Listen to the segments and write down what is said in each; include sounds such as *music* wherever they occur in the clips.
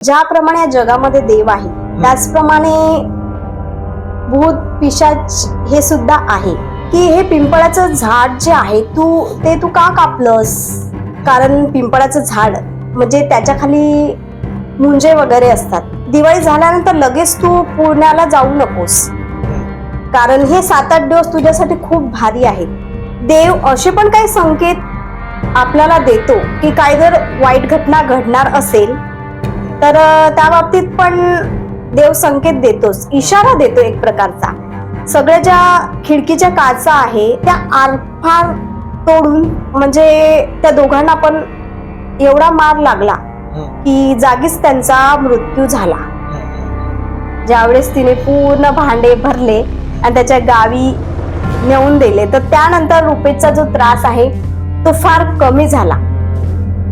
ज्याप्रमाणे या जगामध्ये देव आहे त्याचप्रमाणे भूत पिशाच हे सुद्धा आहे. की हे पिंपळाचं झाड जे आहे तू ते तू का कापलंस? कारण पिंपळाचं झाड म्हणजे त्याच्याखाली मुंजे वगैरे असतात. दिवाळी झाल्यानंतर लगेच तू पुण्याला जाऊ नकोस. कारण हे सात आठ दिवस तुझ्यासाठी खूप भारी आहेत देव असे पण काही संकेत आपल्याला देतो की काय जर वाईट घटना घडणार असेल तर त्या बाबतीत पण देव संकेत देतोच. इशारा देतो एक प्रकारचा. सगळ्या ज्या खिडकीच्या काचा आहे त्या आरफार तोडून म्हणजे त्या दोघांना पण एवढा मार लागला की जागीच त्यांचा मृत्यू झाला. ज्यावेळेस तिने पूर्ण भांडे भरले आणि त्याच्या गावी नेऊन दिले तर त्यानंतर रुपेशचा जो त्रास आहे तो फार कमी झाला.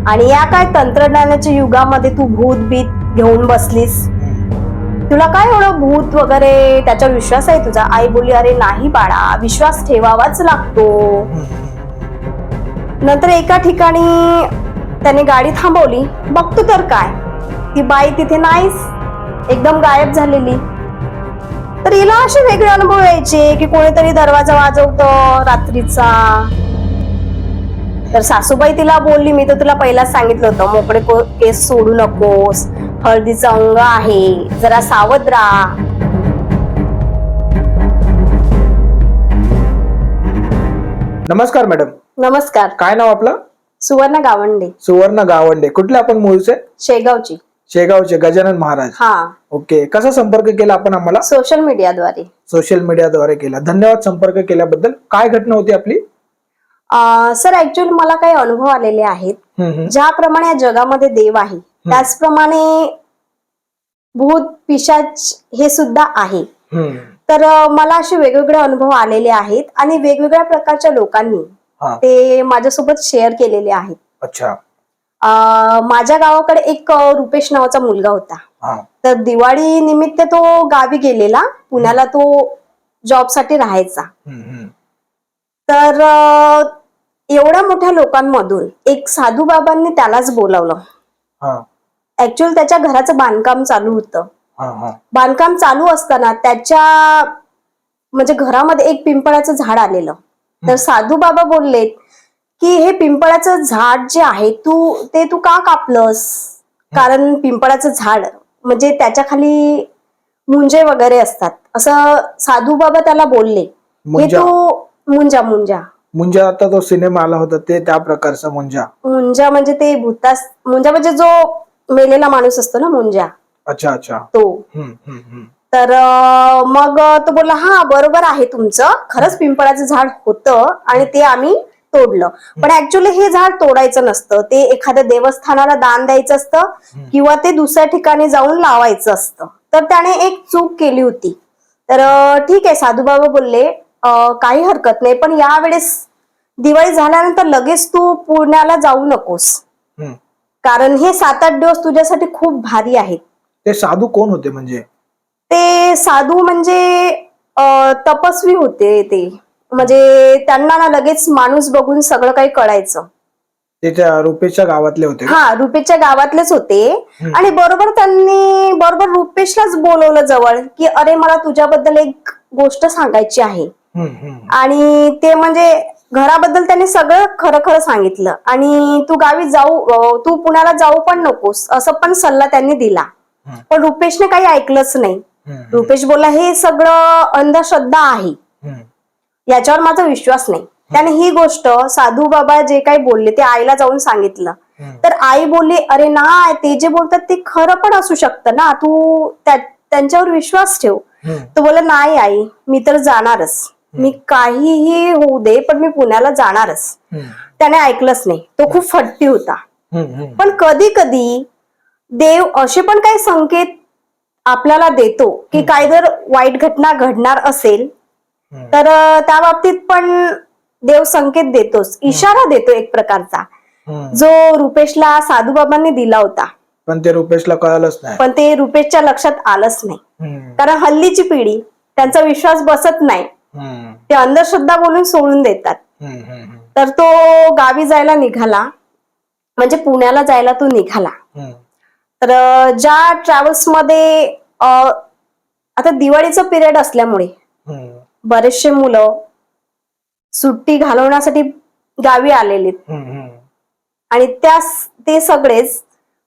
आणि या काय तंत्रज्ञानाच्या युगामध्ये तू भूत बीत घेऊन बसलीस? तुला काय एवढं भूत वगैरे त्याचा विश्वास आहे तुझा? आई बोलली अरे नाही बाळा विश्वास ठेवावाच लागतो. नंतर एका ठिकाणी त्याने गाडी थांबवली. बघतो तर काय. ती बाई तिथे नाहीच एकदम गायब झालेली. तर हिला असे वेगळे अनुभव यायचे की कोणीतरी दरवाजा वाजवतं रात्रीचा. तर सासूबाई तिला बोलली मी तर तुला पहिलाच सांगितलं होतं मोकळे केस सोडू नकोस हळदीचं अंग आहे जरा सावध राहा. नमस्कार मॅडम. नमस्कार. काय नाव आपलं? सुवर्ण गावंडे. सुवर्ण गावंडे. कुठले आपण मूळचे? शेगावची. शेगावचे गजानन महाराज. हा. ओके. कसा संपर्क केला आपण आम्हाला? सोशल मीडियाद्वारे. सोशल मीडियाद्वारे केला. धन्यवाद संपर्क केल्याबद्दल. काय घटना होती आपली? सर ऍक्च्युअली मला काही अनुभव आलेले आहेत. ज्याप्रमाणे या जगामध्ये देव आहे त्याचप्रमाणे भूत पिशाच हे सुद्धा आहे. तर मला असे वेगवेगळे अनुभव आलेले आहेत आणि वेगवेगळ्या प्रकारच्या लोकांनी ते माझ्यासोबत शेअर केलेले आहेत. अच्छा. माझ्या गावाकडे एक रुपेश नावाचा मुलगा होता. तर दिवाळी निमित्त तो गावी गेलेला. पुण्याला तो जॉबसाठी राहायचा. तर एवढ्या मोठ्या लोकांमधून एक साधू बाबांनी त्यालाच बोलावलं. हा. ऍक्च्युअल त्याच्या घराचं बांधकाम चालू होतं. हा हा. बांधकाम चालू असताना त्याच्या म्हणजे घरामध्ये एक पिंपळाचं झाड आलेलं. तर साधू बाबा बोललेत की हे पिंपळाचं झाड जे आहे तू ते तू का कापलंस? कारण पिंपळाचं झाड म्हणजे त्याच्याखाली मुंजे वगैरे असतात. असं साधू बाबा त्याला बोलले. हे तू मुंजा मुंजा. मुंजा आता तो सिनेमा आला होता ते त्या प्रकारचा मुंजा. मुंजा म्हणजे ते भूतास मुंजा म्हणजे जो मेलेला माणूस असतो ना मुंजा. अच्छा अच्छा. तो. हम्म, हम्म, हम्म. तर अं, मग तो बोलला हा बरोबर आहे तुमचं. खरंच पिंपळाचं झाड होतं आणि ते आम्ही तोडलं. पण ऍक्च्युली हे झाड तोडायचं नसतं. ते एखाद्या देवस्थानाला दान द्यायचं असतं किंवा ते दुसऱ्या ठिकाणी जाऊन लावायचं असतं. तर त्याने एक चूक केली होती. तर अं, ठीक आहे साधूबाबा बोलले काही हरकत नाही. पण यावेळेस दिवाळी झाल्यानंतर लगेच तू पुण्याला जाऊ नकोस. कारण हे सात आठ दिवस तुझ्यासाठी खूप भारी आहेत. ते साधू कोण होते म्हणजे? ते साधू म्हणजे तपस्वी होते ते. म्हणजे त्यांना ना लगेच माणूस बघून सगळं काही कळायचं. ते त्या रुपेशच्या गावातले होते? हा रुपेशच्या गावातलेच होते. आणि बरोबर त्यांनी बरोबर रुपेशलाच बोलवलं जवळ की अरे मला तुझ्याबद्दल एक गोष्ट सांगायची आहे. आणि ते म्हणजे घराबद्दल त्यांनी सगळं खरं खरं सांगितलं. आणि तू गावी जाऊ तू पुण्याला जाऊ पण नकोस असं पण सल्ला त्यांनी दिला. पण रुपेशने काही ऐकलंच नाही. रुपेश बोलला हे सगळं अंधश्रद्धा आहे. याच्यावर माझा विश्वास नाही. त्याने ही गोष्ट साधू बाबा जे काही बोलले ते आईला जाऊन सांगितलं. तर आई बोलली अरे नाही ते जे बोलतात ते खरं पण असू शकतं ना. तू त्या- त्यांच्यावर विश्वास ठेव. तो बोलला नाही आई मी तर जाणारच. मी काहीही होऊ दे पण मी पुण्याला जाणारच. त्याने ऐकलंच नाही. तो खूप फट्टी होता. पण कधी कधी देव असे पण काही संकेत आपल्याला देतो की काय जर वाईट घटना घडणार असेल. तर त्या बाबतीत पण देव संकेत देतोच. इशारा देतो एक प्रकारचा. जो रुपेशला साधूबाबांनी दिला होता. पण ते रुपेशला कळालंच नाही. पण ते रुपेशच्या लक्षात आलंच नाही. कारण हल्लीची पिढी त्यांचा विश्वास बसत नाही. ते अंधश्रद्धा बोलून सोडून देतात. तर तो गावी जायला निघाला. म्हणजे पुण्याला जायला तो निघाला. तर ज्या ट्रॅव्हल्समध्ये आता दिवाळीचं पिरियड असल्यामुळे बरेचसे मुलं सुट्टी घालवण्यासाठी गावी आलेले आणि त्या ते सगळेच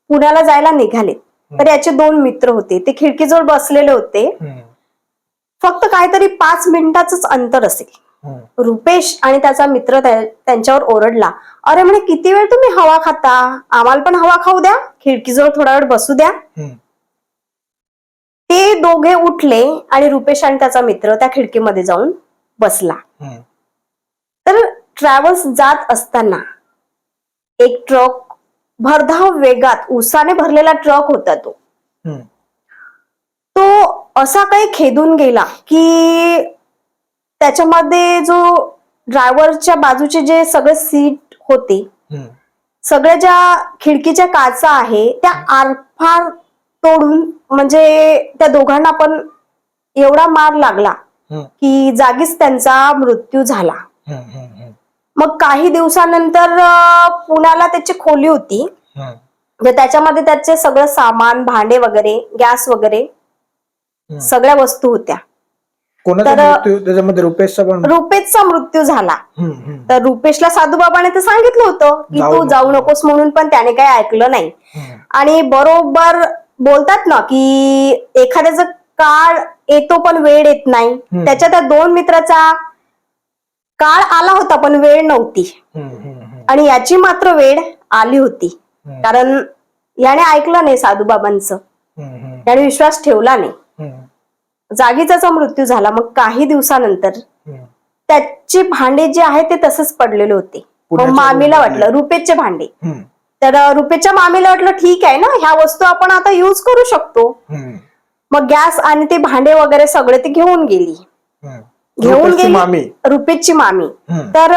पुण्याला जायला निघाले तर याचे दोन मित्र होते. ते खिडकीजवळ बसलेले होते. फक्त काहीतरी पाच मिनिटाच अंतर असेल. रुपेश आणि त्याचा मित्र त्या- त्यांच्यावर ओरडला. अरे म्हणे किती वेळ तुम्ही हवा खाता? आम्हाला पण हवा खाऊ द्या. खिडकीजवळ थोडा वेळ बसू द्या. ते दोघे उठले आणि रुपेश आणि त्याचा मित्र त्या खिडकीमध्ये जाऊन बसला. तर ट्रॅव्हल्स जात असताना एक ट्रक भरधाव वेगात उसाने भरलेला ट्रक होता तो. तो असा काही खेदून गेला की त्याच्यामध्ये जो ड्रायव्हरच्या बाजूचे जे सगळे सीट होते सगळ्या ज्या खिडकीच्या काचा आहे त्या आरफार तोडून म्हणजे त्या दोघांना पण एवढा मार लागला की जागीच त्यांचा मृत्यू झाला. मग काही दिवसानंतर पुण्याला त्याची खोली होती. म्हणजे त्याच्यामध्ये त्याचे सगळं सामान भांडे वगैरे गॅस वगैरे. सगळ्या वस्तू होत्या. त्याच्यामध्ये रुपेशचा रुपेशचा मृत्यू झाला. तर रुपेशला साधूबाबाने तर सांगितलं होतं की तू. जाऊ नकोस म्हणून पण त्याने काही ऐकलं नाही. आणि बरोबर बोलतात ना की एखाद्याचा काळ येतो पण वेळ येत नाही. त्याच्या त्या दोन मित्राचा काळ आला होता पण वेळ नव्हती. आणि याची मात्र वेळ आली होती. कारण याने ऐकलं नाही साधूबाबांचं. याने विश्वास ठेवला नाही. जागीच त्याचा मृत्यू झाला मग काही दिवसानंतर. त्याचे भांडे जे आहेत ते तसेच पडलेले होते. मामीला वाटलं रुपेशचे भांडे. तर अं, रुपेशच्या मामीला वाटलं ठीक आहे ना ह्या वस्तू आपण आता युज करू शकतो. मग गॅस आणि ते भांडे वगैरे सगळे ते घेऊन गेली. घेऊन गेली मामी. रुपेशची मामी. तर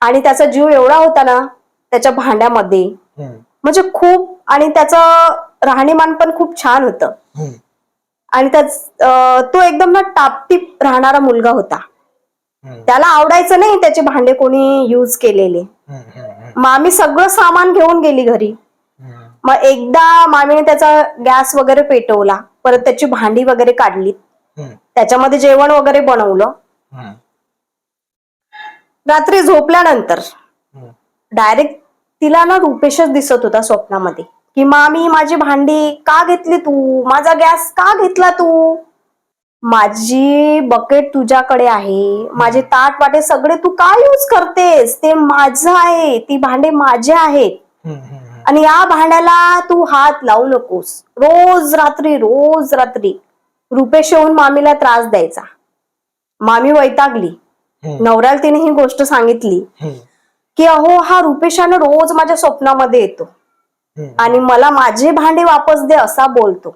आणि त्याचा जीव एवढा होता ना त्याच्या भांड्यामध्ये. म्हणजे खूप आणि त्याचं राहणीमान पण खूप छान होतं. हम्म, आणि त्याच तो एकदम ना टापटीप राहणारा मुलगा होता. हम्म, त्याला आवडायचं नाही त्याचे भांडे कोणी युज केलेले. हम्म, मामी सगळं सामान घेऊन गेली घरी. मग एकदा मामीने त्याचा गॅस वगैरे पेटवला. परत त्याची भांडी वगैरे काढली. त्याच्यामध्ये जेवण वगैरे बनवलं. रात्री झोपल्यानंतर. डायरेक्ट तिला ना रुपेशच दिसत होता स्वप्नामध्ये. की मामी माझी भांडी का घेतली तू? माझा गॅस का घेतला तू? माझी बकेट तुझ्याकडे आहे. माझे ताट वाटे सगळे तू का यूज करतेस? ते माझं आहे. ती भांडे माझे आहेत. आणि या भांड्याला तू हात लावू नकोस. रोज रात्री रोज रात्री रुपेश येऊन मामीला त्रास द्यायचा. मामी वैतागली. नवऱ्याला तिने ही गोष्ट सांगितली. की अहो हा रुपेशानं रोज माझ्या स्वप्नामध्ये येतो. आणि मला माझे भांडे वापस दे असा बोलतो.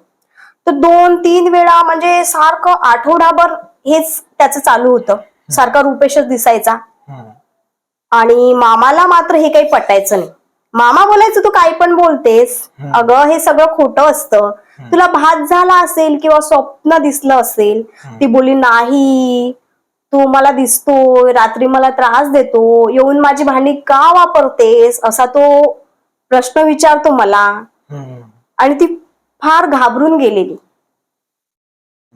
तर दोन तीन वेळा म्हणजे सारखं आठवडाभर हेच त्याचं चालू होतं. सारखा रुपेशच दिसायचा. आणि मामाला मात्र हे काही पटायचं नाही. मामा बोलायचं तू काही पण बोलतेस. अगं हे सगळं खोटं असतं. तुला भात झाला असेल किंवा स्वप्न दिसलं असेल ती बोली नाही. तू मला दिसतोय. रात्री मला त्रास देतो येऊन माझी भांडी का वापरतेस? असा तो प्रश्न विचारतो मला. आणि ती फार घाबरून गेलेली.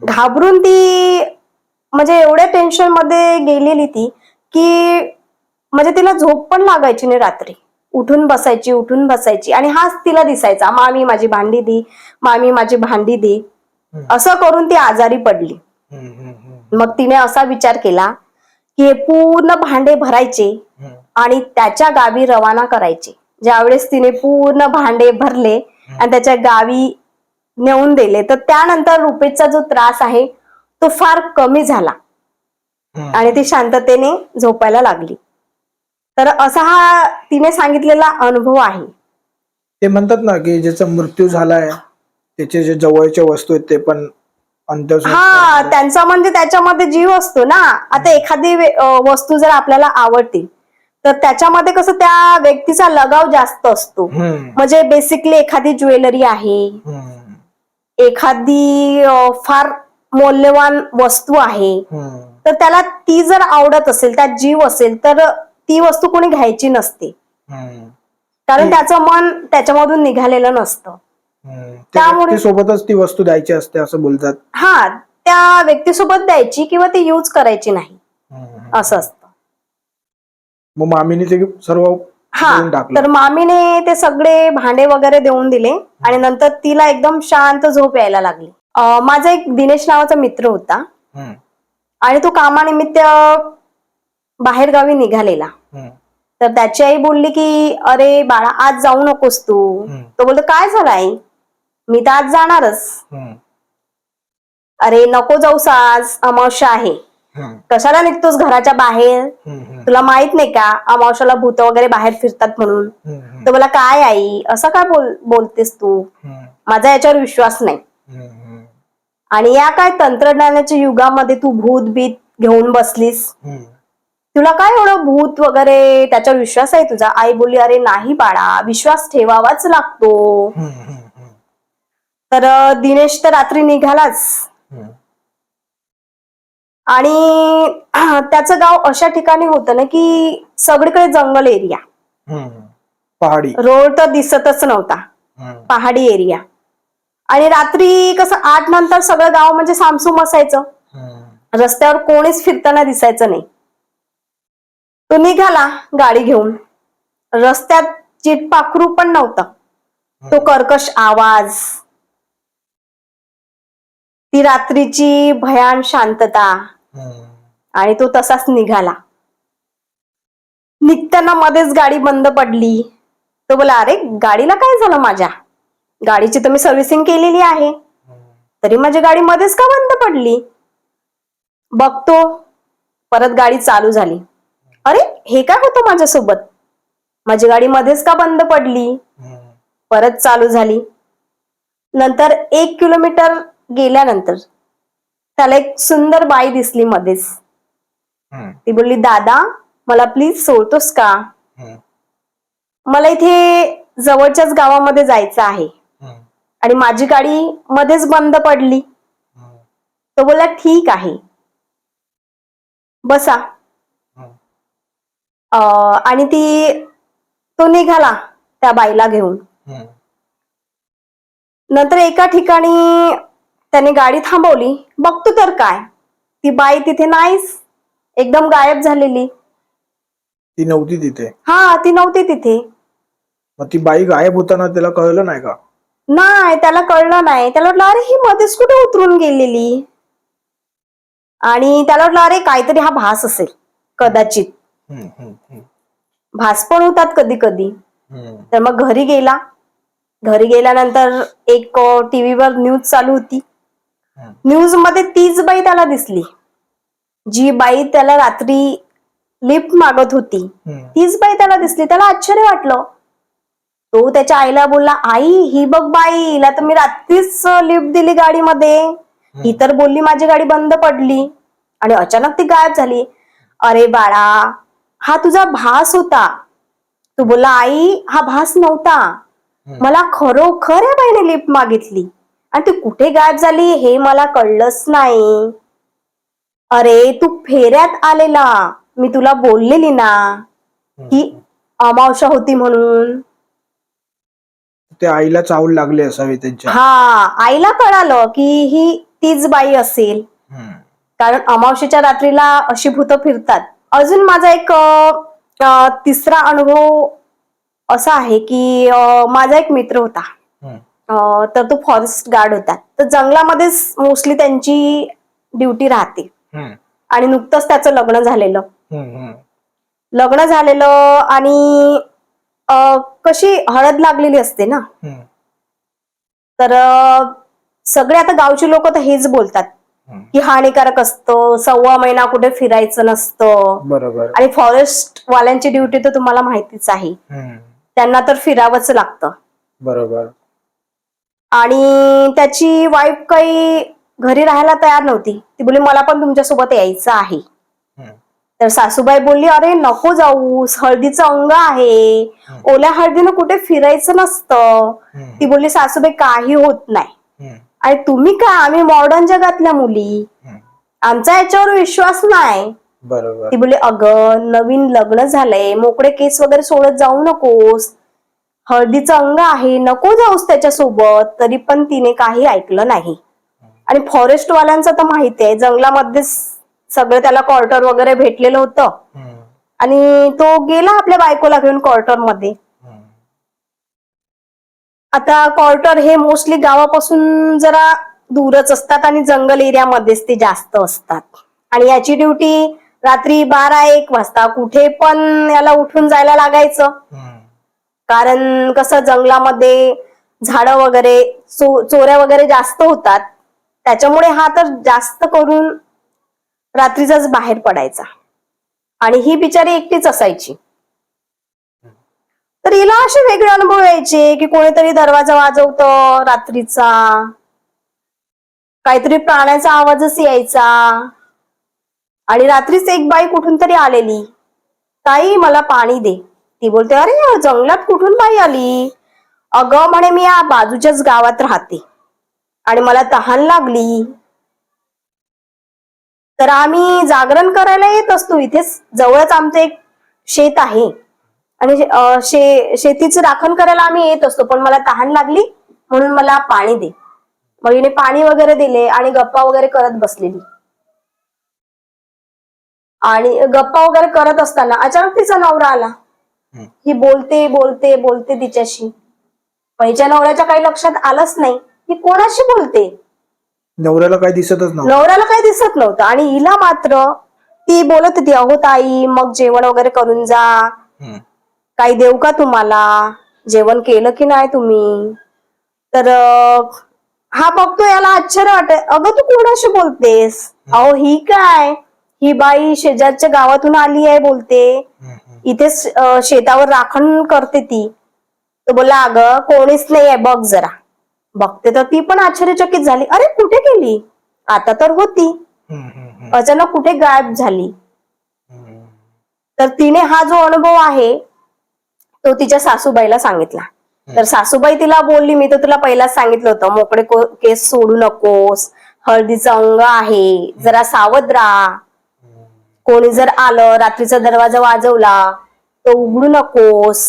घाबरून ती म्हणजे एवढ्या टेन्शनमध्ये गेलेली ती की म्हणजे तिला झोप पण लागायची नाही रात्री. उठून बसायची उठून बसायची. आणि हाच तिला दिसायचा मामी माझी भांडी दे. मामी माझी भांडी दे. असं करून ती आजारी पडली. मग तिने असा विचार केला की हे पूर्ण भांडे भरायचे. आणि त्याच्या गावी रवाना करायचे. ज्यावेळेस तिने पूर्ण भांडे भरले आणि त्याच्या गावी नेऊन दिले तर त्यानंतर रुपेशचा जो त्रास आहे तो फार कमी झाला. आणि ती शांततेने झोपायला लागली. तर असा हा तिने सांगितलेला अनुभव आहे. ते म्हणतात ना की ज्याचा मृत्यू झालाय त्याचे जे जवळच्या वस्तू आहेत ते पण हा त्यांचा म्हणजे त्याच्यामध्ये जीव असतो ना. आता एखादी वस्तू जर आपल्याला आवडते तर त्याच्यामध्ये कसं त्या व्यक्तीचा लगाव जास्त असतो. म्हणजे बेसिकली एखादी ज्वेलरी आहे. एखादी फार मौल्यवान वस्तू आहे. तर त्याला ती जर आवडत असेल त्यात जीव असेल तर ती वस्तू कोणी घ्यायची नसते. कारण त्याचं मन त्याच्यामधून निघालेलं नसतं. त्यामुळे- सोबतच ती वस्तू द्यायची असते असं बोलतात. हा त्या व्यक्तीसोबत द्यायची किंवा ती यूज करायची नाही. असं असतं. मग मामीने ते सर्व हा देऊन टाकलं तर मामीने ते सगळे भांडे वगैरे देऊन दिले आणि नंतर तिला एकदम शांत झोप यायला लागली अं, माझा एक दिनेश नावाचा मित्र होता हम्म. आणि तो कामानिमित्त बाहेर गावी निघालेला हम्म. तर त्याची आई बोलली की अरे बाळा आज जाऊ नकोस तू हम्म. तो बोलतो काय झालं आई मी तर आज जाणारच हम्म. अरे नको जाऊस आज अमावस्या आहे. कशाला निघतोस घराच्या बाहेर. तुला माहीत नाही का अमावस्याला भूत वगैरे बाहेर फिरतात म्हणून. तर मला काय आई असं काय बोल बोलतेस तू. माझा याच्यावर विश्वास नाही. आणि या काय तंत्रज्ञानाच्या युगामध्ये तू भूत बीत घेऊन बसलीस. तुला काय एवढं भूत वगैरे त्याच्यावर विश्वास आहे तुझा आई बोलली अरे नाही बाळा विश्वास ठेवावाच लागतो. तर दिनेश तर रात्री निघालाच. आणि *clears throat* त्याचं गाव अशा ठिकाणी होतं ना की सगळीकडे जंगल एरिया. पहाडी. रोड तर दिसतच नव्हता. पहाडी एरिया. आणि रात्री कसं आठ नंतर सगळं गाव म्हणजे सामसूम असायचं. रस्त्यावर कोणीच फिरताना दिसायचं नाही. तो निघाला गाडी घेऊन. रस्त्यात चिटपाखरू पण नव्हतं. तो कर्कश आवाज. ती रात्रीची भयान शांतता. आणि तो तसाच निघाला. निघताना मध्येच गाडी बंद पडली. तो बोला अरे गाडीला काय झालं माझ्या? गाडीची तर मी सर्व्हिसिंग केलेली आहे. तरी माझी गाडी मध्येच का बंद पडली? बघतो. परत गाडी चालू झाली. अरे हे काय होतं माझ्यासोबत? माझी गाडी मध्येच का बंद पडली? परत चालू झाली. नंतर एक किलोमीटर गेल्यानंतर त्याला एक सुंदर बाई दिसली मध्येच. ती बोलली दादा मला प्लीज सोडतोस का. मला इथे जवळच्याच गावामध्ये जायचं आहे. आणि माझी गाडी मध्येच बंद पडली. तो बोलला ठीक आहे बसा आणि ती तो निघाला त्या बाईला घेऊन. नंतर एका ठिकाणी त्याने गाडी थांबवली. बघतो तर काय. ती बाई तिथे नाहीच. एकदम गायब झालेली. ती नव्हती तिथे. हा ती नव्हती तिथे. मग ती बाई गायब होताना त्याला कळलं नाही का? नाही त्याला कळलं नाही. त्याला वाटलं अरे ही मध्येच कुठे उतरून गेलेली? आणि त्याला वाटलं अरे काहीतरी हा भास असेल. कदाचित. हम्म. हम्म. हम्म. भास पण होतात कधी कधी हम्म. तर मग घरी गेला. घरी गेल्यानंतर एक टीव्हीवर न्यूज चालू होती. न्यूजमध्ये तीच बाई त्याला दिसली. जी बाई त्याला रात्री लिफ्ट मागत होती. तीच बाई त्याला दिसली. त्याला आश्चर्य वाटलं. तो त्याच्या आईला बोलला आई ही बघ बाई हिला तर मी रात्रीच लिफ्ट दिली गाडीमध्ये. ही तर बोलली माझी गाडी बंद पडली. आणि अचानक ती गायब झाली. अरे बाळा हा तुझा भास होता. तू बोलला आई हा भास नव्हता. मला खरोखर या बाईने लिफ्ट मागितली. आणि ती कुठे गायब झाली हे मला कळलंच नाही. अरे तू फेऱ्यात आलेला. मी तुला बोललेली ना. की अमावस्या होती म्हणून. त्या आईला चावल लागले असावे त्यांच्या. हा आईला कळालं की ही तीच बाई असेल. हम्म. कारण अमावस्येच्या रात्रीला अशी भूतं फिरतात. अजून माझा एक अ, अ, तिसरा अनुभव असा आहे की अ, माझा एक मित्र होता. हम्म. तर तो फॉरेस्ट गार्ड होता तर जंगलामध्येच मोस्टली त्यांची ड्युटी राहते. आणि नुकतंच त्याचं लग्न झालेलं. लग्न झालेलं आणि कशी हळद लागलेली असते ना. तर सगळे आता गावची लोक तर हेच बोलतात. की हानिकारक असतं सव्वा महिना कुठे फिरायचं नसतं बरोबर आणि फॉरेस्ट वाल्यांची ड्युटी तर तुम्हाला माहितीच आहे. त्यांना तर फिरावंच लागतं बरोबर आणि त्याची वाईफ काही घरी राहायला तयार नव्हती. ती बोलली मला पण तुमच्यासोबत यायचं आहे. तर सासूबाई बोलली अरे नको जाऊस हळदीचं अंग आहे. ओल्या हळदीनं कुठे फिरायचं नसतं. ती बोलली सासूबाई काही होत नाही. आणि तुम्ही काय? आम्ही मॉडर्न जगातल्या मुली. आमचा याच्यावर विश्वास नाही. बरोबर. ती बोलली अगं नवीन लग्न झालंय. मोकळे केस वगैरे सोडत जाऊ नकोस. हळदीचं अंग आहे नको जाऊस त्याच्यासोबत तरी पण तिने काही ऐकलं नाही. आणि फॉरेस्ट वाल्यांचं तर माहिती आहे जंगलामध्ये सगळं त्याला क्वार्टर वगैरे भेटलेलं होतं. आणि तो गेला आपल्या बायकोला घेऊन क्वार्टरमध्ये आता क्वार्टर हे मोस्टली गावापासून जरा दूरच असतात आणि जंगल एरियामध्येच ते जास्त असतात. आणि याची ड्युटी रात्री बारा एक वाजता कुठे पण याला उठून जायला लागायचं. कारण कसं जंगलामध्ये झाडं वगैरे चो चोऱ्या वगैरे जास्त होतात. त्याच्यामुळे हा तर जास्त करून रात्रीचाच बाहेर पडायचा. आणि ही बिचारी एकटीच असायची. तर हिला असे वेगळे अनुभव यायचे की कोणीतरी दरवाजा वाजवत रात्रीचा. काहीतरी प्राण्याचा आवाजच यायचा. आणि रात्रीच एक बाई कुठून तरी आलेली. ताई मला पाणी दे. ती बोलते अरे जंगलात कुठून बाई आली? अगं म्हणे मी या बाजूच्याच गावात राहते आणि मला तहान लागली. तर आम्ही जागरण करायला येत असतो. इथेच जवळच आमचं एक शेत आहे आणि शे शेतीचं राखण करायला आम्ही येत असतो. पण मला तहान लागली म्हणून मला पाणी दे. मग हिने पाणी वगैरे दिले आणि गप्पा वगैरे करत बसलेली. आणि गप्पा वगैरे करत असताना अचानक तिचा नवरा आला. ही. बोलते बोलते बोलते तिच्याशी. पण हिच्या नवऱ्याच्या काही लक्षात आलंच नाही. ही कोणाशी बोलते? नवऱ्याला काही दिसतच नव्हतं. नवऱ्याला काही दिसत नव्हतं. आणि हिला मात्र ती बोलत होती अहो ताई मग जेवण वगैरे करून जा. काही देऊ का तुम्हाला? जेवण केलं की नाही तुम्ही? तर हा बघतो याला आश्चर्य वाटत अगं तू कोणाशी बोलतेस? अहो ही काय? ही बाई शेजारच्या गावातून आली आहे बोलते. इथे शेतावर राखण करते ती. तो बोलला अगं कोणीच नाही आहे बघ जरा. बघते तर ती पण आश्चर्यचकित झाली. अरे कुठे गेली? आता तर होती. अचानक कुठे गायब झाली? तर तिने हा जो अनुभव आहे तो तिच्या सासूबाईला सांगितला. तर सासूबाई तिला बोलली मी तर तुला पहिलाच सांगितलं होतं मोकळे केस सोडू नकोस. हळदीचं अंग आहे जरा सावध राहा. कोणी जर आलं रात्रीचा दरवाजा वाजवला तो उघडू नकोस.